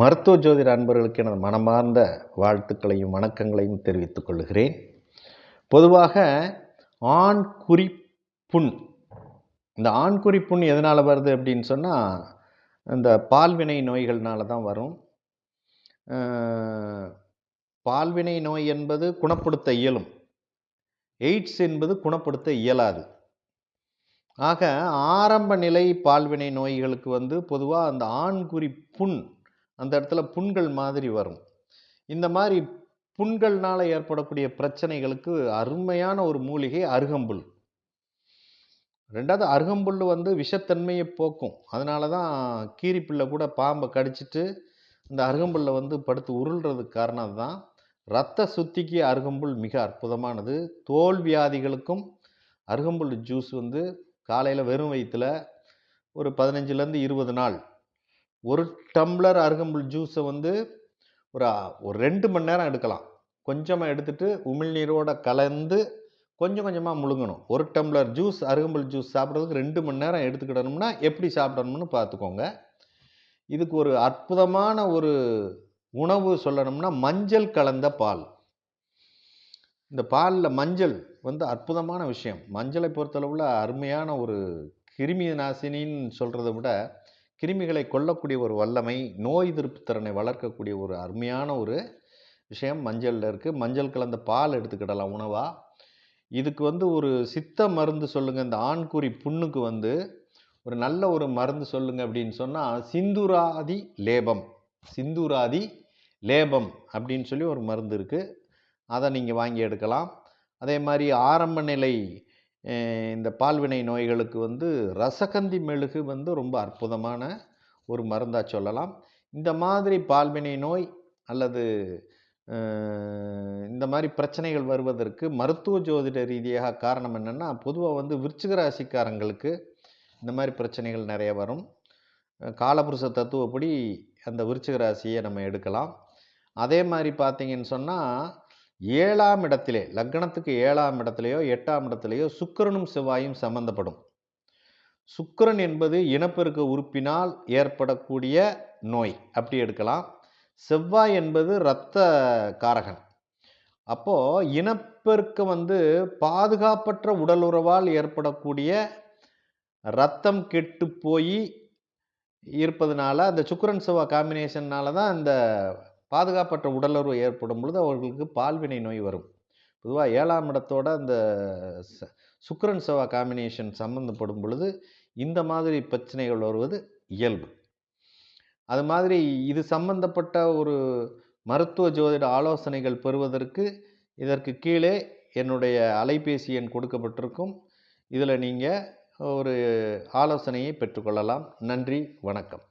மருத்துவ ஜோதிட அன்பர்களுக்கு எனது மனமார்ந்த வாழ்த்துக்களையும் வணக்கங்களையும் தெரிவித்துக் கொள்கிறேன். பொதுவாக ஆண் குறிப்புண் இந்த ஆண்குறி புண் எதனால் வருது அப்படின்னு சொன்னால் இந்த பால்வினை நோய்கள்னால தான் வரும். பால்வினை நோய் என்பது குணப்படுத்த இயலும். எய்ட்ஸ் என்பது குணப்படுத்த இயலாது. ஆக ஆரம்ப நிலை பால்வினை நோய்களுக்கு வந்து பொதுவாக அந்த ஆண்குறி புண் அந்த இடத்துல புண்கள் மாதிரி வரும். இந்த மாதிரி புண்கள்னால ஏற்படக்கூடிய பிரச்சனைகளுக்கு அருமையான ஒரு மூலிகை அருகம்புல். ரெண்டாவது அருகம்புல் வந்து விஷத்தன்மையை போக்கும். அதனால தான் கீரிப்பிள்ளை கூட பாம்பை கடிச்சிட்டு இந்த அருகம்புல்லை வந்து படுத்து உருள்றதுக்கு காரணம் தான் இரத்த சுத்திக்கு அருகம்புல் மிக அற்புதமானது. தோல் வியாதிகளுக்கும் அருகம்புல் ஜூஸ் வந்து காலையில் வெறும் வயிற்றில் ஒரு பதினஞ்சுலேருந்து இருபது நாள் ஒரு டம்ளர் அருகம்புல் ஜூஸை வந்து ஒரு ஒரு ரெண்டு மணி நேரம் எடுக்கலாம். கொஞ்சமாக எடுத்துட்டு உமிழ்நீரோட கலந்து கொஞ்சம் கொஞ்சமாக முழுங்கணும். ஒரு டம்ளர் ஜூஸ் அருகம்புல் ஜூஸ் சாப்பிட்றதுக்கு ரெண்டு மணி நேரம் எடுத்துக்கிடணும்னா எப்படி சாப்பிடணும்னு பார்த்துக்கோங்க. இதுக்கு ஒரு அற்புதமான ஒரு உணவு சொல்லணும்னா மஞ்சள் கலந்த பால். இந்த பாலில் மஞ்சள் வந்து அற்புதமான விஷயம். மஞ்சளை பொறுத்தளவில் அருமையான ஒரு கிருமி நாசினின்னு சொல்கிறத விட கிருமிகளை கொல்லக்கூடிய ஒரு வல்லமை நோய் எதிர்ப்பு திறனை வளர்க்கக்கூடிய ஒரு அருமையான ஒரு விஷயம் மஞ்சளில் இருக்குது மஞ்சள் கலந்த பால் எடுத்துக்கிடலாம் உணவாக இதுக்கு வந்து ஒரு சித்த மருந்து சொல்லுங்கள் இந்த ஆண்குறி புண்ணுக்கு வந்து ஒரு நல்ல ஒரு மருந்து சொல்லுங்கள் அப்படின்னு சொன்னால் சிந்துராதி லேபம். சிந்துராதி லேபம் அப்படின்னு சொல்லி ஒரு மருந்து இருக்குது அதை நீங்கள் வாங்கி எடுக்கலாம். அதே மாதிரி ஆரம்ப நிலை இந்த பால்வினை நோய்களுக்கு வந்து ரசகந்தி மெழுகு வந்து ரொம்ப அற்புதமான ஒரு மருந்தாக சொல்லலாம். இந்த மாதிரி பால்வினை நோய் அல்லது இந்த மாதிரி பிரச்சனைகள் வருவதற்கு மருத்துவ ஜோதிட ரீதியாக காரணம் என்னென்னா பொதுவாக வந்து விருச்சிக ராசிக்காரங்களுக்கு இந்த மாதிரி பிரச்சனைகள் நிறைய வரும். காலபுருஷ தத்துவப்படி அந்த விருச்சிக ராசியை நம்ம எடுக்கலாம். அதே மாதிரி பார்த்தீங்கன்னு சொன்னால் ஏழாம் இடத்திலே லக்னத்துக்கு ஏழாம் இடத்துலையோ எட்டாம் இடத்துலையோ சுக்கிரனும் செவ்வாயும் சம்பந்தப்படும். சுக்கிரன் என்பது இனப்பெருக்க உறுப்பினால் ஏற்படக்கூடிய நோய். அப்படி எடுக்கலாம். செவ்வாய் என்பது இரத்த காரகன். அப்போது இனப்பெருக்கம் வந்து பாதுகாப்பற்ற உடலுறவால் ஏற்படக்கூடிய ரத்தம் கெட்டு போய் இருப்பதனால அந்த சுக்கரன் செவ்வாய் காம்பினேஷன்னால தான் இந்த பாதுகாப்பற்ற உடலுறவு ஏற்படும் பொழுது அவர்களுக்கு பால்வினை நோய் வரும். பொதுவாக ஏழாம் இடத்தோட அந்த ச- செவ்வாய் காம்பினேஷன் சம்மந்தப்படும் பொழுது இந்த மாதிரி பிரச்சனைகள் வருவது இயல்பு. அது மாதிரி இது சம்பந்தப்பட்ட ஒரு மருத்துவ ஜோதிட ஆலோசனைகள் பெறுவதற்கு இதற்கு கீழே என்னுடைய அலைபேசி எண் கொடுக்கப்பட்டிருக்கும். இதில் நீங்கள் ஒரு ஆலோசனையை பெற்றுக்கொள்ளலாம். நன்றி. வணக்கம்.